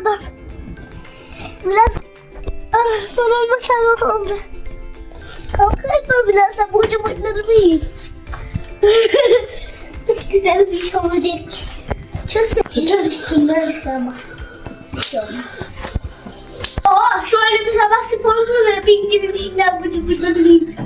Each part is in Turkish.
adam. Biraz ah, sonunda sabah oldu. Kalkayım mı biraz da burcu burçlarımı yiyeyim. Çok güzel bir iş olacak. Çok ama. Bir şey olmaz. Aa, şöyle bir sabah sporunu da bir gidip işimden burcu burçlarımı yiyeyim.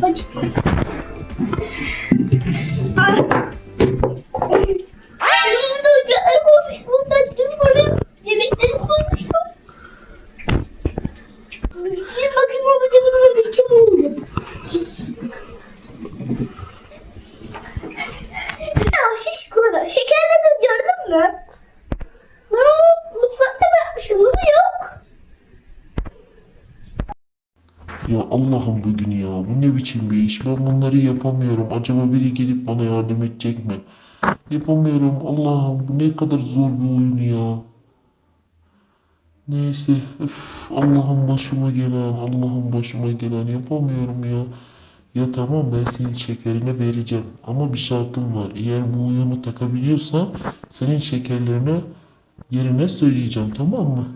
Ya Allah'ım bugün ya bu ne biçim bir iş ben bunları yapamıyorum acaba biri gelip bana yardım edecek mi? Yapamıyorum Allah'ım bu ne kadar zor bir oyun ya. Neyse öf, Allah'ım başıma gelen Allah'ım başıma gelen yapamıyorum ya. Ya tamam ben senin şekerini vereceğim ama bir şartım var. Eğer bu oyunu takabiliyorsan senin şekerlerine yerine söyleyeceğim tamam mı?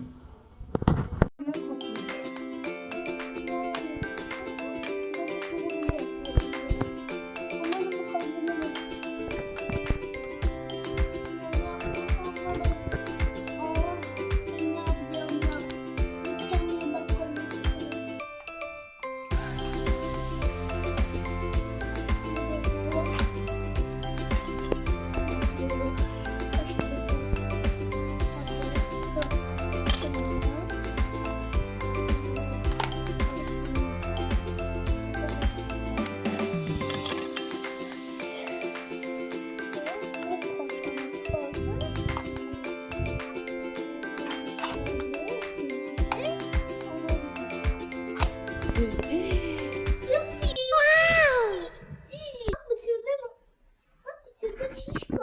Şişko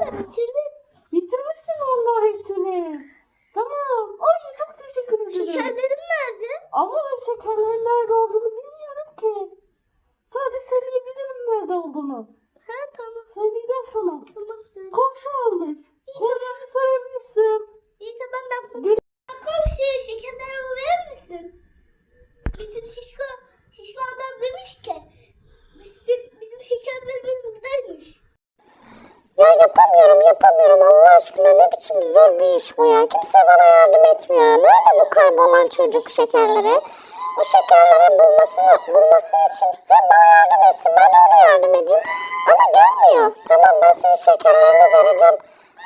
da bitirdi. Bitirmişsin vallahi hepsini. Tamam. Ay çok teşekkür ederim. Şekerlerim nerede? Ama ben şekerlerin nerede olduğunu bilmiyorum ki. Sadece söyleyebilirim nerede olduğunu. Ha tamam. Söyleyeceğim sana. Tamam söyle. Komşu almış. Komşunu sorabilirsin. İyi tamam ben konuşayım. Komşu şekerlerimi verir misin? Bizim şişko, şişko adam demiş ki bizim, bizim şekerlerimiz buradaymış. Ya yapamıyorum yapamıyorum Allah aşkına ne biçim zor bir iş bu ya. Kimse bana yardım etmiyor. Nerede bu kaybolan çocuk şekerleri? Bu şekerleri bulmasını, bulması için hem bana yardım etsin ben ona yardım edeyim. Ama gelmiyor. Tamam ben senin şekerlerini vereceğim.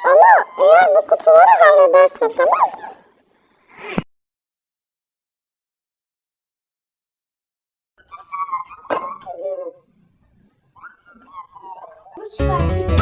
Ama eğer bu kutuları halledersen tamam? Bu çıkartacağız.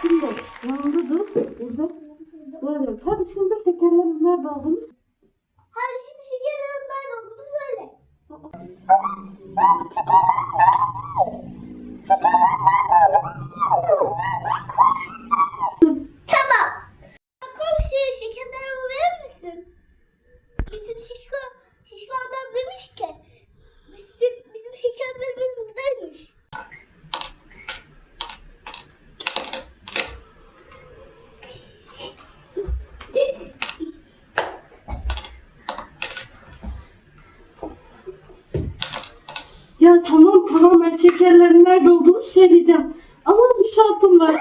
Şimdi yanında dur. Burada. Böyle. Hadi şimdi şekerlerin nerede olduğunu Hadi şimdi şekerlerim ben olduğunu söyle. Tamam. Komşu şekerlerimi verir misin? Bizim şişko, şişko adam demiş ki bizim, bizim şekerlerimiz buradaymış. Ya tamam tamam ben şekerlerin nerede olduğunu söyleyeceğim. Ama bir şartım var.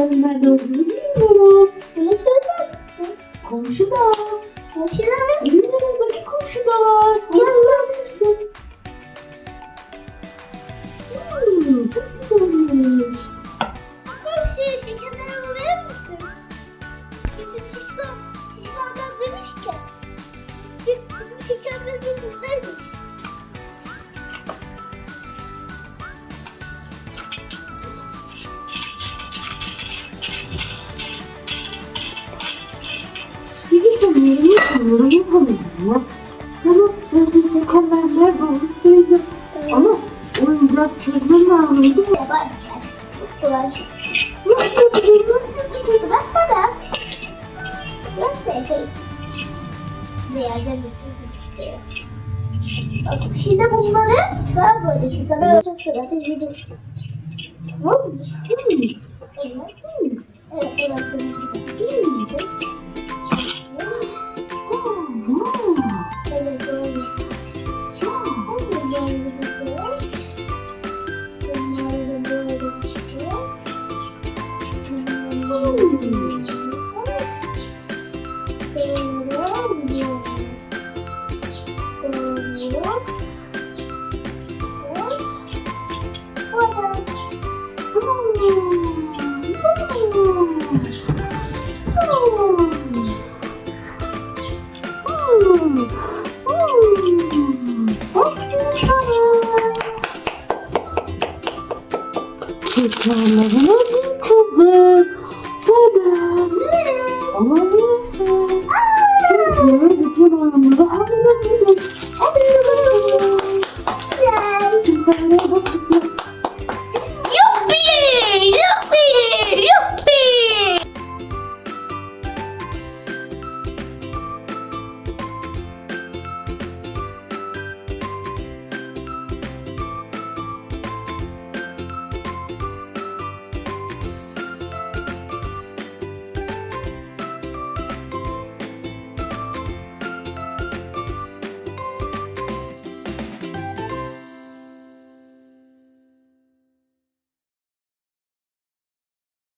Şekerlerin nerede olduğunu bilmiyorum. Bunu söyler misin? Komşular mı? Benim yanımdaki komşuda var. Onu sorabilirsin. Hmm, çok güzelmiş. Komşu şekerlerimi verir misin? Bizim şişko, şişko adam demiş ki bizim, bizim şekerlerimiz buradaymış. Yapamıyorum, yapamıyorum, ben size şekerler nerede olduğunu söyleyeceğim. Ama oyuncak çözmem lazım. Yapar yani. Çok kolay. Nasıl yapacağım, nasıl yapacağım? Biraz da yapayım. İstiyor. Bak şimdi bunları ben böyle ki sana çok sırada izleyeceksin. Tamam mı? Hmm. Evet. Evet, burası. Tekrarlarına yıkıldı. Neden? Olamıyorsun. Tekrar bütün oyunları hamle bile.